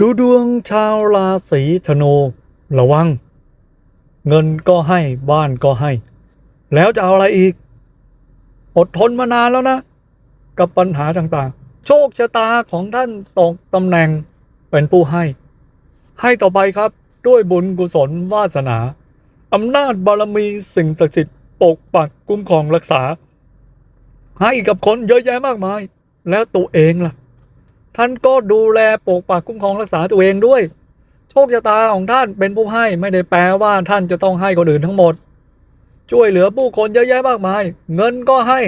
ดูดวงชาวราศีธนูระวัง เงินก็ให้บ้านก็ให้ แล้วจะเอาอะไรอีก อดทนมานานแล้วนะ กับปัญหาต่างๆ โชคชะตาของท่านตกตำแหน่งเป็นผู้ให้ ให้ต่อไปครับด้วยบุญกุศลวาสนาอำนาจบารมีสิ่งศักดิ์สิทธิ์ปกปักคุ้มครองรักษา ให้กับคนเยอะแยะมากมาย แล้วตัวเองล่ะ ท่านก็ดูแลปกปักคุ้มครองรักษาตัวเองด้วย โชคชะตาของท่านเป็นผู้ให้ไม่ได้แปลว่าท่านจะต้องให้คนอื่นทั้งหมด ช่วยเหลือผู้คนเยอะแยะมากมาย เงินก็ให้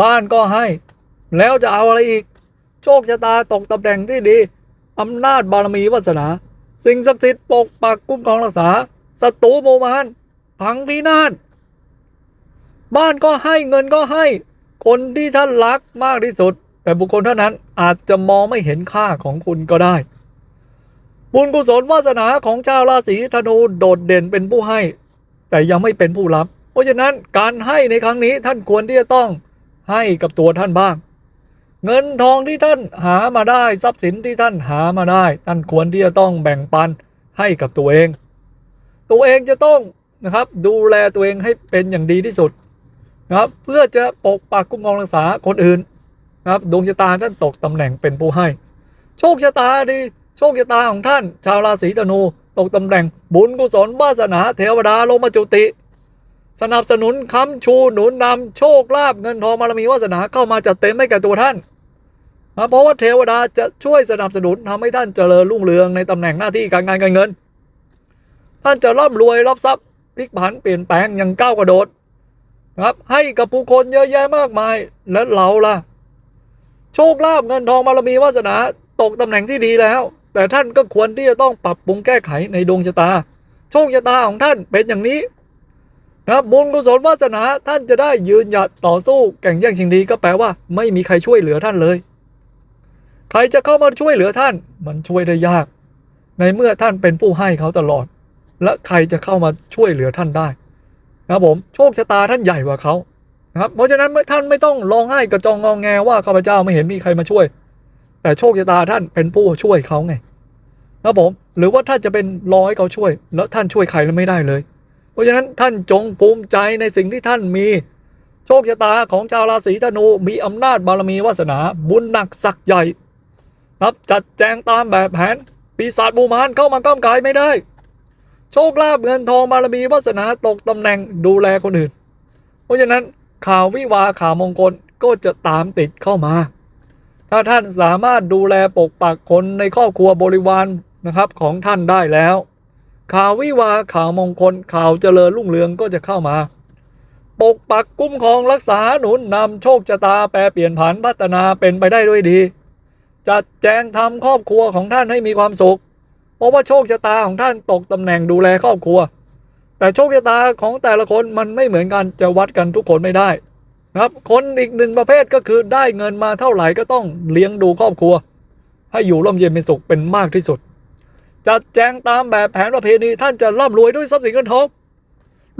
บ้านก็ให้ แล้วจะเอาอะไรอีก โชคชะตาตกตำแหน่งที่ดีอำนาจบารมีวาสนา สิ่งศักดิ์สิทธิ์ปกปักคุ้มครองรักษาศัตรูโมมานพังพินาศบ้านก็ให้เงินก็ให้ คนที่ท่านรักมากที่สุด แต่บุคคลเท่านั้นอาจจะมองไม่เห็นค่าของคุณก็ได้ บุญกุศลวาสนาของชาวราศีธนูโดดเด่นเป็นผู้ให้ แต่ยังไม่เป็นผู้รับ เพราะฉะนั้นการให้ในครั้งนี้ท่านควรที่จะต้องให้กับตัวท่านบ้าง เงินทองที่ท่านหามาได้ทรัพย์สินที่ท่านหามาได้ ท่านควรที่จะต้องแบ่งปันให้กับตัวเอง ตัวเองจะต้องนะครับดูแลตัวเองให้เป็นอย่างดีที่สุดนะครับเพื่อจะปกปักคุ้มครองรักษาคนอื่น นะครับดวงชะตาท่านตกตำแหน่งเป็นผู้ให้ โชคชะตาดี โชคชะตาของท่าน ชาวราศีธนู ตกตำแหน่งบุญกุศลวาสนาเทวดาลงมาจุติ สนับสนุนค้ำชูหนุนนำโชคลาภเงินทองบารมีวาสนาเข้ามาจัดเต็มให้แก่ตัวท่านนะเพราะว่าเทวดาจะช่วยสนับสนุนทำให้ท่านเจริญรุ่งเรืองในตำแหน่งหน้าที่การงานการเงิน ท่านจะร่ำรวยรับทรัพย์พลิกผันเปลี่ยนแปลงอย่างก้าวกระโดดนะครับให้กับผู้คนเยอะแยะมากมายและเราล่ะ โชคลาภเงินทองบารมีวาสนาตกตำแหน่งที่ดีแล้ว แต่ท่านก็ควรที่จะต้องปรับปรุงแก้ไขในดวงชะตา โชคชะตาของท่านเป็นอย่างนี้นะบุญกุศลวาสนาท่านจะได้ยืนหยัดต่อสู้แข่งแย่งชิงดีก็แปลว่า ไม่มีใครช่วยเหลือท่านเลย ใครจะเข้ามาช่วยเหลือท่าน มันช่วยได้ยาก ในเมื่อท่านเป็นผู้ให้เขาตลอด และใครจะเข้ามาช่วยเหลือท่านได้นะผมโชคชะตาท่านใหญ่กว่าเขา นะครับเพราะฉะนั้นท่านไม่ต้องร้องไห้กระจองงองแงว่าข้าพเจ้าไม่เห็นมีใครมาช่วย แต่โชคชะตาท่านเป็นผู้ช่วยเขาไงนะผมหรือว่าท่านจะเป็นรอให้เขาช่วย แล้วท่านช่วยใครแล้วไม่ได้เลย เพราะฉะนั้นท่านจงภูมิใจในสิ่งที่ท่านมี โชคชะตาของชาวราศีธนูมีอำนาจบารมีวาสนาบุญหนักศักใหญ่ครับจัดแจงตามแบบแผนปีศาจบูมานเข้ามาก้ามกายไม่ได้ โชคลาภเงินทองบารมีวาสนาตกตำแหน่งดูแลคนอื่น เพราะฉะนั้น ข่าววิวาข่าวมงคลก็จะตามติดเข้ามา ถ้าท่านสามารถดูแลปกปักคนในครอบครัวบริวารนะครับของท่านได้แล้ว ข่าววิวาข่าวมงคลข่าวเจริญรุ่งเรืองก็จะเข้ามา ปกปักคุ้มครองรักษาหนุนนำโชคชะตาแปรเปลี่ยนผันพัฒนาเป็นไปได้ด้วยดี จัดแจงทำครอบครัวของท่านให้มีความสุข เพราะว่าโชคชะตาของท่านตกตำแหน่งดูแลครอบครัว แต่โชคชะตาของแต่ละคนมันไม่เหมือนกันจะวัดกันทุกคนไม่ได้นะครับ คนอีกหนึ่งประเภทก็คือได้เงินมาเท่าไหร่ก็ต้องเลี้ยงดูครอบครัว ให้อยู่ร่มเย็นเป็นสุขเป็นมากที่สุด จัดแจงตามแบบแผนประเพณีท่านจะร่ำรวยด้วยทรัพย์สินเงินทอง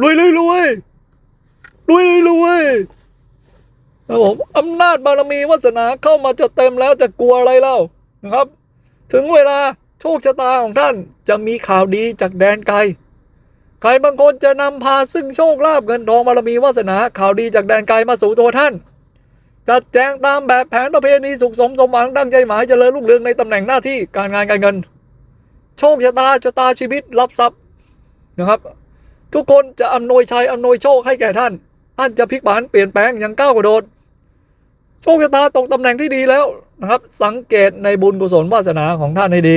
รวยรวยรวยรวยรวยรวยนะครับผมอำนาจบารมีวาสนาเข้ามาจะเต็มแล้วจะกลัวอะไรเล่านะครับ ถึงเวลาโชคชะตาของท่านจะมีข่าวดีจากแดนไกล ใครบางคนจะนำพาซึ่งโชคลาภเงินทองบารมีวาสนาข่าวดีจากแดนไกลมาสู่ตัวท่าน จัดแจงตามแบบแผนประเพณีสุขสมสมหวังดังใจหมายเจริญรุ่งเรืองในตำแหน่งหน้าที่การงานการเงิน โชคชะตาชะตาชีวิตรับทรัพย์นะครับ ทุกคนจะอำนวยชัยอำนวยโชคให้แก่ท่านท่านจะพลิกผันเปลี่ยนแปลงอย่างก้าวกระโดดโชคชะตาตกตำแหน่งที่ดีแล้วนะครับ สังเกตในบุญกุศลวาสนาของท่านให้ดี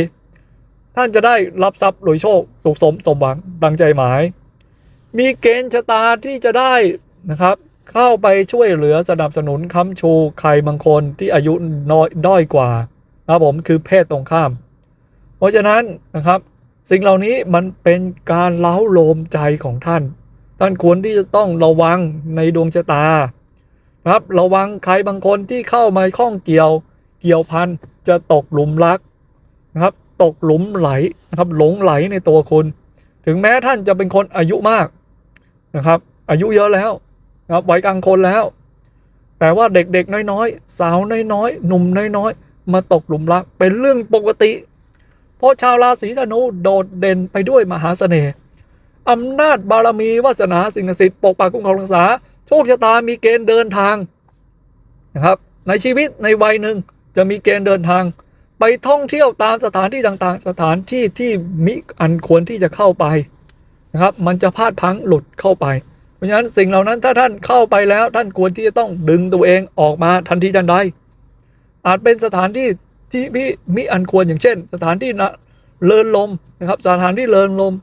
ท่านจะได้รับทรัพย์รวยโชคสุขสมสมหวังดังใจหมาย มีเกณฑ์ชะตาที่จะได้นะครับ เข้าไปช่วยเหลือสนับสนุนค้ำชูใครบางคนที่อายุน้อยด้อยกว่านะครับผมคือเพศตรงข้าม เพราะฉะนั้นนะครับ สิ่งเหล่านี้มันเป็นการเล้าโลมใจของท่าน ท่านควรที่จะต้องระวังในดวงชะตาครับระวังใครบางคนที่เข้ามาข้องเกี่ยวเกี่ยวพันจะตกหลุมรักนะครับ ตกหลุมไหลนะครับหลงไหลในตัวคุณ ถึงแม้ท่านจะเป็นคนอายุมากนะครับ อายุเยอะแล้วนะครับวัยกลางคนแล้ว แต่ว่าเด็กๆน้อยๆ สาวน้อยๆหนุ่มน้อยๆ มาตกหลุมรักเป็นเรื่องปกติ เพราะชาวราศีธนูโดดเด่นไปด้วยมหาเสน่ห์อำนาจบารมีวาสนาสิ่งศักดิ์สิทธิ์ปกปักคุ้มครองรักษาโชคชะตามีเกณฑ์เดินทางนะครับในชีวิตในวัยหนึ่งจะมีเกณฑ์เดินทาง ไปท่องเที่ยวตามสถานที่ต่างๆ สถานที่ที่มิอันควรที่จะเข้าไปนะครับ มันจะพลาดพังหลุดเข้าไป เพราะฉะนั้นสิ่งเหล่านั้นถ้าท่านเข้าไปแล้วท่านควรที่จะต้องดึงตัวเองออกมาทันทีทันใด อาจเป็นสถานที่ที่มิมิอันควรอย่างเช่น สถานที่นะเลินลมนะครับ สถานที่เลินลม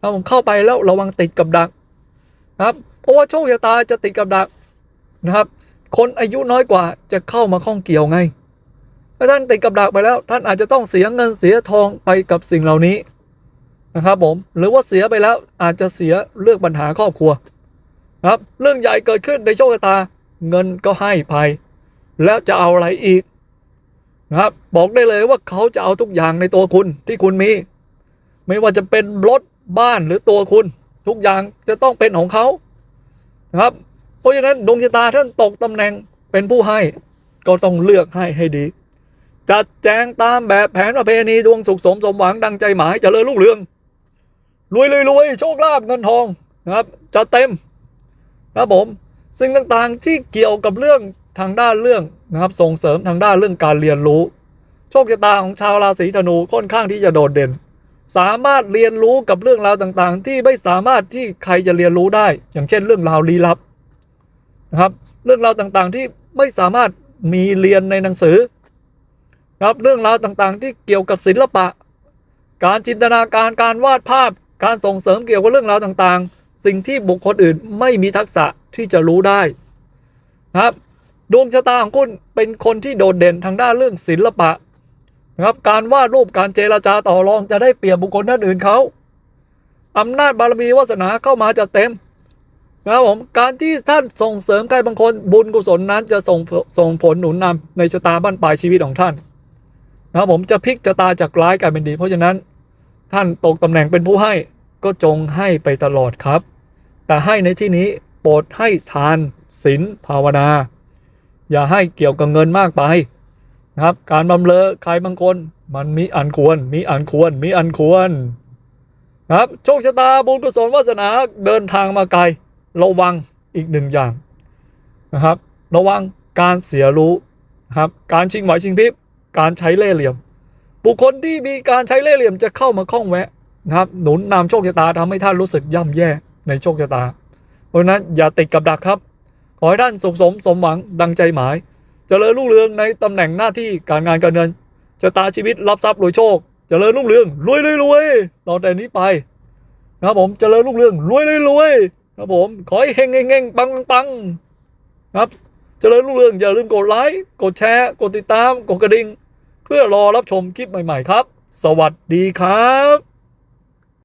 ถ้าผมเข้าไปแล้วระวังติดกับดักนะครับ เพราะว่าโชคชะตาจะติดกับดักนะครับ คนอายุน้อยกว่าจะเข้ามาข้องเกี่ยวไง ถ้าท่านติดกับดักไปแล้ว ท่านอาจจะต้องเสียเงินเสียทองไปกับสิ่งเหล่านี้นะครับผมหรือว่าเสียไปแล้วอาจจะเสียเรื่องปัญหาครอบครัวนะครับเรื่องใหญ่เกิดขึ้นในโชคชะตาเงินก็ให้ภัยแล้วจะเอาอะไรอีกนะครับบอกได้เลยว่าเขาจะเอาทุกอย่างในตัวคุณที่คุณมี ไม่ว่าจะเป็นรถบ้านหรือตัวคุณ ทุกอย่างจะต้องเป็นของเขานะครับ เพราะฉะนั้นดวงชะตาท่านตกตำแหน่งเป็นผู้ให้ ก็ต้องเลือกให้ให้ดี จัดแจงตามแบบแผนประเพณีดวงสุขสมสมหวังดังใจหมายเจริญรุ่งเรืองรวยเลยรวยโชคลาภเงินทองนะครับจะเต็มครับผมสิ่งต่างๆที่เกี่ยวกับเรื่องทางด้านเรื่องนะครับส่งเสริมทางด้านเรื่องการเรียนรู้ โชคชะตาของชาวราศีธนูค่อนข้างที่จะโดดเด่น สามารถเรียนรู้กับเรื่องราวต่างๆ ที่ไม่สามารถที่ใครจะเรียนรู้ได้ อย่างเช่นเรื่องราวลี้ลับนะครับ เรื่องราวต่างๆที่ไม่สามารถมีเรียนในหนังสือ ครับเรื่องราวต่างๆ ที่เกี่ยวกับศิลปะ การจินตนาการการวาดภาพ การส่งเสริมเกี่ยวกับเรื่องราวต่างๆ สิ่งที่บุคคลอื่นไม่มีทักษะที่จะรู้ได้นะครับดวงชะตาของคุณเป็นคนที่โดดเด่นทางด้านเรื่องศิลปะนะครับการวาดรูปการเจรจาต่อรองจะได้เปรียบบุคคลท่านอื่นเขาอำนาจบารมีวาสนาเข้ามาจะเต็มนะครับผมการที่ท่านส่งเสริมใครบางคนบุญกุศลนั้นจะส่งส่งผลหนุนนำในชะตาบ้านปลายชีวิตของท่าน นะครับผมจะพลิกชะตาจากร้ายกลายเป็นดี เพราะฉะนั้นท่านตกตำแหน่งเป็นผู้ให้ก็จงให้ไปตลอดครับ แต่ให้ในที่นี้โปรดให้ทานศีลภาวนา อย่าให้เกี่ยวกับเงินมากไปนะครับ การบำเรอใครบางคนมันมีอันควร มีอันควร มีอันควรนะครับโชคชะตาบุญกุศลวาสนาเดินทางมาไกลระวังอีกหนึ่งอย่างนะครับ ระวังการเสียรู้นะครับ การชิงไหวชิงพริบ การใช้เล่ห์เหลี่ยม บุคคลที่มีการใช้เล่ห์เหลี่ยมจะเข้ามาข้องแวะนะครับ หนุนนำโชคชะตาทำให้ท่านรู้สึกย่ำแย่ในโชคชะตา เพราะฉะนั้นอย่าติดกับดักครับ ขอให้ท่านสุขสมสมหวังดังใจหมายจเจริญรุ่งเรืองในตำแหน่งหน้าที่การงานการเงินชะตาชีวิตรับทรัพย์รวยโชคจเจริญรุ่งเรืองรวยรวยรวยต่อแต่นี้ไปนะครับผมจเจริญรุ่งเรืองรวยรวยรวยครับผมขอให้เฮงเฮงเฮงปังปังปังครับจเจริญรุ่งเรืองอย่าลืมกดไลค์กดแชร์ กดติดตาม กดกระดิ่ง เพื่อรอรับชมคลิปใหม่ ๆ ครับ สวัสดีครับ